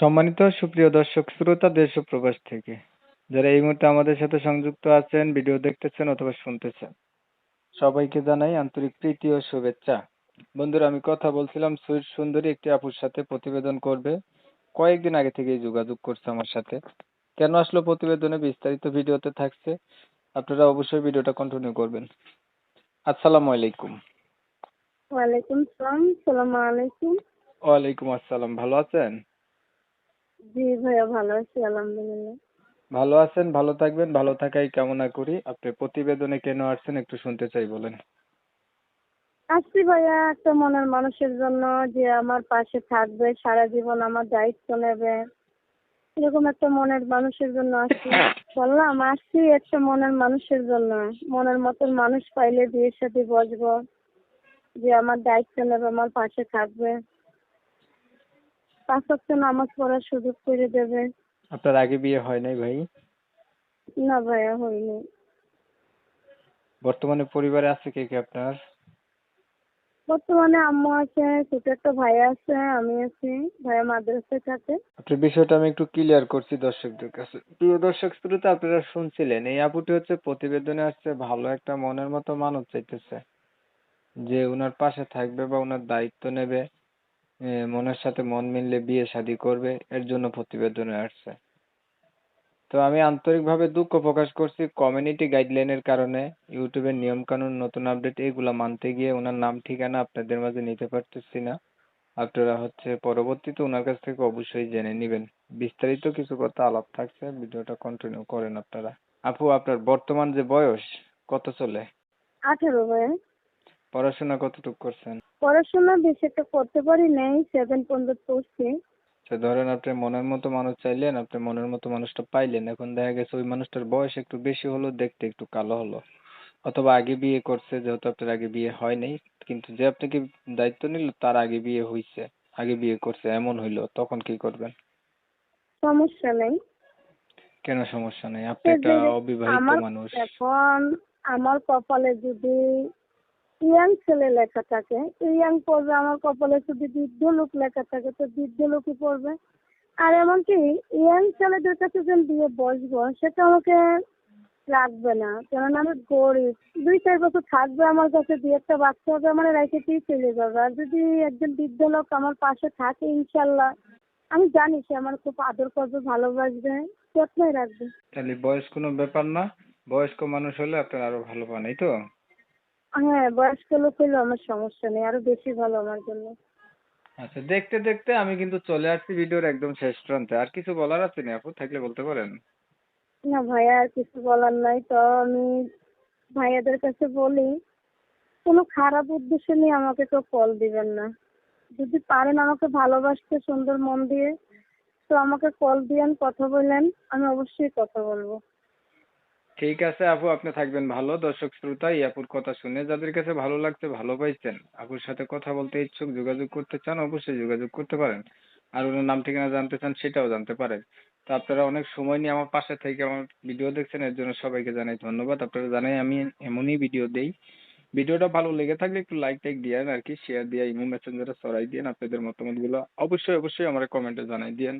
সম্মানিত সুপ্রিয় দর্শক শ্রোতা দেশ ও প্রবাস থেকে। যারা এই মুহূর্তে আমাদের সাথে সংযুক্ত আছেন ভিডিও দেখতেছেন অথবা শুনতেছেন সবাইকে জানাই আন্তরিক প্রীতি ও শুভেচ্ছা। বন্ধুরা আমি কথা বলছিলাম সুইট সুন্দরী একটি আপুর সাথে প্রতিবেদন করবে। কয়েকদিন আগে থেকেই যোগাযোগ করছে আমার সাথে। কেন আসলো প্রতিবেদনে বিস্তারিত ভিডিওতে থাকছে আপনারা অবশ্যই ভিডিওটা কন্টিনিউ করবেন। আসসালামু আলাইকুম। ওয়ালাইকুম সালাম সালাম আলাইকুম। ওয়ালাইকুম আসসালাম ভালো আছেন? জি ভাইয়া ভালো আছি আলহামদুলিল্লাহ। ভালো আছেন ভালো থাকবেন ভালো থাকাই কামনা করি। আপনি প্রতিবেদনে কেন আসছেন একটু শুনতে চাই বলেন। আসছি ভাইয়া একটা মনের মানুষের জন্য যে আমার পাশে থাকবে সারা জীবন আমার দায়িত্ব নেবে। এরকম একটা মনের মানুষের জন্য আসছি। বললাম আসছি একটা মনের মানুষের জন্য। মনের মতন মানুষ পাইলে বিয়ের সাথে বসবো। যে আমার দায়িত্ব নেবে আমার পাশে থাকবে। পাঁচ ওয়াক্ত নামাজ পড়ার সুযোগ করে দেবে। আপনার আগে বিয়ে হয় নাই ভাই? না ভাইয়া হয়নি। বর্তমানে পরিবারে আছে কে কে আপনার? বর্তমানে আম্মু আছে ছোট একটা ভাই আছে আমি আছি ভাইয়া মাদ্রাসায় থাকে। আপনার বিষয়টা আমি একটু ক্লিয়ার করছি দর্শকদের কাছে। প্রিয় দর্শক শ্রোতা আপনারা শুনছিলেন এই আপুটি হচ্ছে প্রতিবেদনে আসছে ভালো একটা মনের মতো মানব চাইতেছে। যে ওনার পাশে থাকবে বা ওনার দায়িত্ব নেবে। মনের সাথে মন মিললে বিয়ে শাদী করবে, এর জন্য প্রতিবেদনে আসছে। তো আমি আন্তরিকভাবে দুঃখ প্রকাশ করছি কমিউনিটি গাইডলাইনের কারণে। ইউটিউবের নিয়ম কানুন নতুন আপডেট এগুলা মানতে গিয়ে ওনার নাম, ঠিকানা আপনাদের মাঝে নিতে পারতেছি না। আপনারা হচ্ছে পরবর্তীতে ওনার কাছ থেকে অবশ্যই জেনে নেবেন। বিস্তারিত কিছু কথা আলাপ থাকছে, ভিডিওটা কন্টিনিউ করেন আপনারা। আপু, আপনার বর্তমান যে বয়স, কত চলে? আঠারো ভাইয়া পড়াশোনা কতটুকু করছেন? পড়াশোনা বেশি একটা করতে পারি নাই সেভেন পর্যন্ত পড়ছি। তো ধরেন আপনি মনের মতো মানুষ চাইলেন আপনি মনের মতো মানুষটা পাইলেন এখন দেখা গেছে ওই মানুষটার বয়স একটু বেশি হলো দেখতে একটু কালো হলো। অথবা আগে বিয়ে করছে যেহেতু আপনার আগে বিয়ে হয় নাই কিন্তু যে আপনাকে দায়িত্ব নিল তার আগে বিয়ে হইছে আগে বিয়ে করছে এমন হইল তখন কি করবেন? সমস্যা নেই। কেন সমস্যা নেই? আপনি একটা অবিবাহিত মানুষ। এখন আমার কপালে যদি ইয়াং ছেলে লেখা থাকে। ইয়াং পড়বে আমার কপালে যদি বৃদ্ধ লোক লেখা থাকে, তো বৃদ্ধ লোকই পড়বে। আর এমনকি ইয়াং ছেলেদের কাছে যখন বিয়ে বসবো, সেটা আমাকে রাখবে না। কেননা আমি গরিব। দুই, চার বছর থাকবে আমার কাছে, দুই একটা বাচ্চা হবে, আমার রেখেতেই চলে যাবে? আর যদি একজন বৃদ্ধ লোক আমার পাশে থাকে ইনশাল্লাহ আমি জানি সে আমার খুব আদর করবে, ভালোবাসবে, যত্নই রাখবে। তাহলে বয়স কোনো ব্যাপার না। বয়স্ক মানুষ হলে আপনার আরও ভালো পান, এই তো? হ্যাঁ বয়স্ক লোক হলে আমার সমস্যা নেই আরও বেশি ভালো আমার জন্য। আচ্ছা দেখতে দেখতে আমি কিন্তু চলে আসছি ভিডিওর একদম শেষ প্রান্তে। আর কিছু বলার আছে না আপু? থাকলে বলতে পারেন। না ভাইয়া আর কিছু বলার নাই। তো আমি ভাইয়াদের কাছে বলি কোনো খারাপ উদ্দেশ্য নিয়ে আমাকে কেউ কল দিবেন না। যদি পারেন আমাকে ভালোবাসতে সুন্দর মন দিয়ে তো আমাকে কল দিয়েন কথা বলেন আমি অবশ্যই কথা বলব। ঠিক আছে, আপু, আপনি থাকবেন ভালো। দর্শক শ্রোতা, এই আপুর কথা শুনে যাদের কাছে ভালো লাগছে, ভালো পাইছেন, আপুর সাথে কথা বলতে ইচ্ছুক, যোগাযোগ করতে চান, অবশ্যই যোগাযোগ করতে পারেন। আর ওনার নাম ঠিকানা জানতে চান, সেটাও জানতে পারেন। তো আপনারা অনেক সময় নিয়ে আমার পাশে থেকে আমার ভিডিও দেখছেন, এর জন্য সবাইকে জানাই ধন্যবাদ। আপনারা জানাই আমি এমনই ভিডিও দেই। ভিডিওটা ভালো লেগে থাকলে একটু লাইক টাইক দিয়েন আর কি শেয়ার দিয়ে, ইমো মেসেঞ্জারে ছড়াই দিয়েন, আপনাদের মতামতগুলো অবশ্যই অবশ্যই আমার কমেন্টে জানাই দিয়েন।